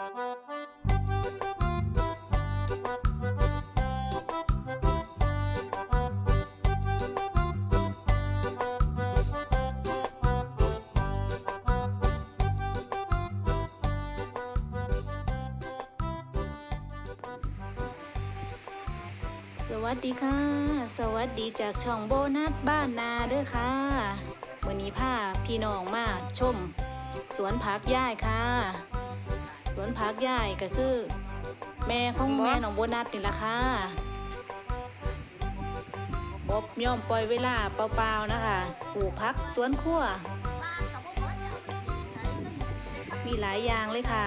สวัสดีค่ะ สวัสดีจากช่องโบนัสบ้านนาเด้อค่ะวันนี้พาพี่น้องมาชม สวนผักย่ายค่ะ วนผักย่ายก็คือ แม่ของแม่น้องโบนัสนี่ละค่ะอบย่อมปล่อยเวลาเปล่าๆนะคะปลูกผักสวนครัวมีหลายอย่างเลยค่ะ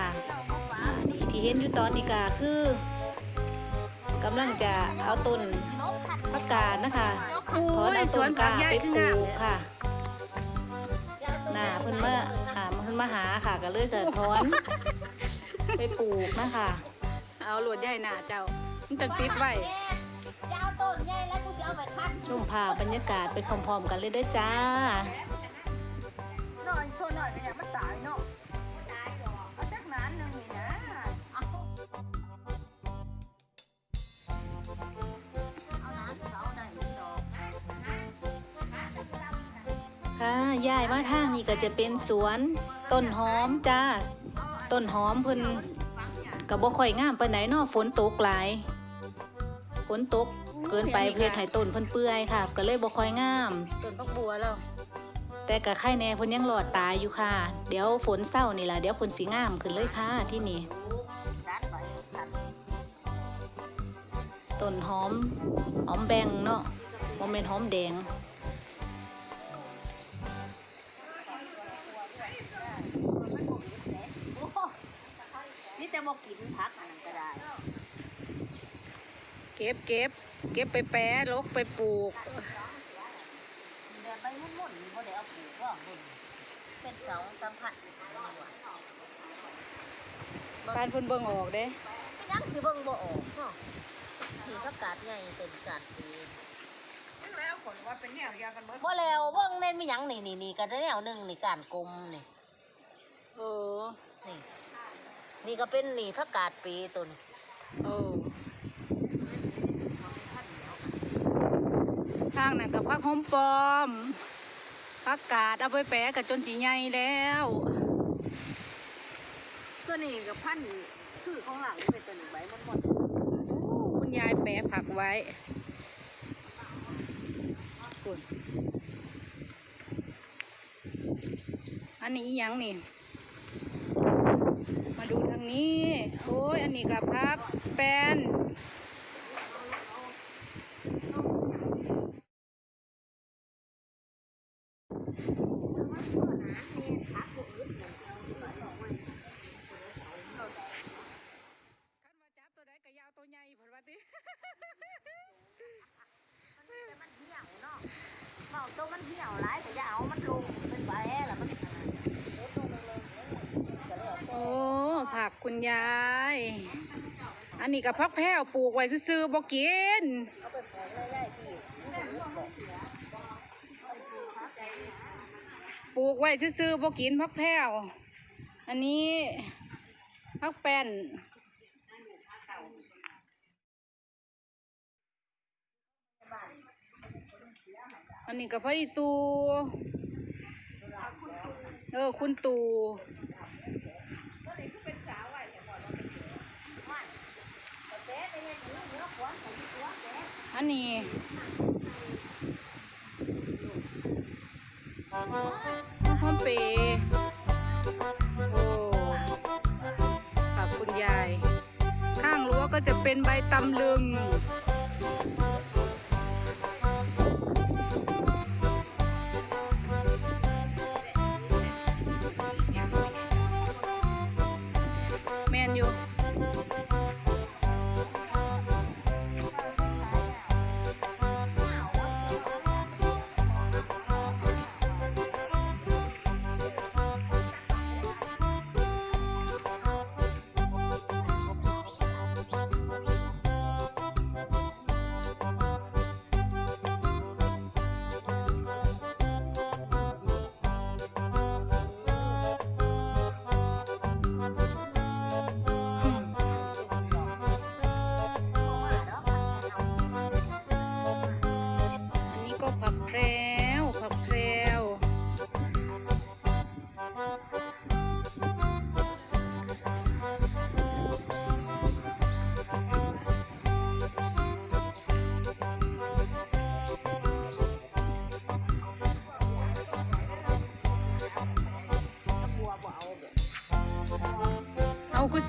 อ่านี่ที่เห็นอยู่ตอนนี้ก็คือกำลังจะเอาต้นผักกาดนะคะโอ้ถอนยเอาสต้วนนผักากใหญ่ไปคือปงามลูกค่ะน่าเพิ่นมาอ่าเพิ่นมาหาค่ะก็เลยจะถอน ไปปลูกนะคะ เอาหลวดใหญ่หนาเจ้า มันจะติดไว้จะเอาต้นใหญ่แล้วกูจะเอาไปคัดชมภาพบรรยากาศไปพร้อมๆกันเลยเด้อจ้าหน่อยโทษหน่อยเนี่ยมันตายเนาะเอาจักนานหนึงนี่นะเอาน้ำเอาได้หนึ่งดอกค่ะย้ายมาทางนี้ก็จะเป็นสวนต้นหอมจ้า ต้นหอมเพิ่นก็บ่ค่อยงามปานไหนเนาะฝนตกหลายฝนตกเกินไปเพื่อให้ต้นเพิ่นเปื่อยค่ะ ก็เลยบ่ค่อยงาม ต้นพักบัวแล้วแต่ก็ไข่แน่เพิ่นยังหลอดตายอยู่ค่ะ เดี๋ยวฝนเศร้านี่ล่ะเดี๋ยวเพิ่นสิงามขึ้นเลยค่ะที่นี่ร้านไปคัดต้นหอมหอมแบงเนาะบ่แม่นหอมแดง นี่แต่บอกกินพักอันนั้นก็ได้ เก็บเก็บเก็บไปแปรลกไปปลูกเดือนไปมุ่นๆนี่บ่ได้เอาปลูกว่าบุญเป็นเสาสัมผัสปานเพิ่นเบิ่งออกเด้ยังสิเบิ่งบ่ออกเนาะที่ผักกาดใหญ่เป็นกาดปีแล้วคนว่าเป็นแนวยากันเบิดบ่แล้วเบิ่งเน้นมีหยังนี่นี่นี่ก็ได้แนวหนึงนี่การกลมนี่โอ้นี่ นี่ก็เป็นนี่ผักกาดปีตัวนี้โอ้ทางนั้นกับพักหอมปลอมพักกาดเอาไปแปรกับจนจีใหญ่แล้วตัวนี้กับพันธุ์คือของหลังเป็นตัวหนึ่งใบมันหมดโอ้คุณยายแปรผักไว้คุณอันนี้อีหยังนี่มา ดูทางนี้ โอ้ย อันนี้กับพักแปนคันว่าจับตัวใดก็ยาวตัวใหญ่ผลว่าติแต่มันเหี่ยวเนาะเบาตัวมันเหี่ยวหลายแต่ยาเอามันใบแล้วมันก็แล้ว โอ้ักคุณยาย อันนี้กับพักแพ้วปลูกไว้ซื้อๆบ่กินปลูกไว้ซื้อๆบ่กินพักแพ้วอันนี้พักแป้นอันนี้กับพระอีตูเออคุณตู อันนี้หองเปย์โอ้ขอบคุณยาย ข้างรั้วก็จะเป็นใบตำลึง คือ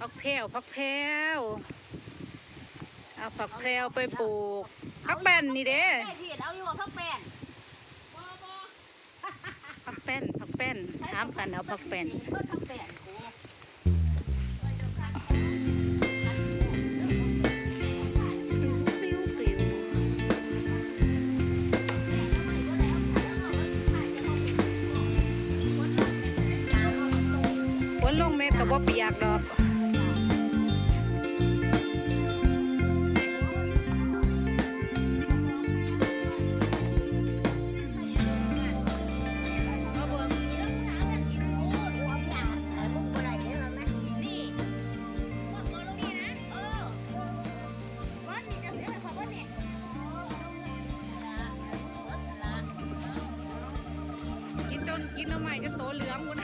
ผักแพรวผักแพรวเอาผักแพรวไปปลูกผักแป้นนี่เด้แม่ผิดเอาอยู่ว่าพักแป้นผักแป้นผักแป้นถามกันเอาผักแป้น เพิ่นพักแป้นกูปิ้วปิ้วฝนลงเม็ดกับว่าเปียกดอก กินแล้วใหม่จะโตเหลืองหมด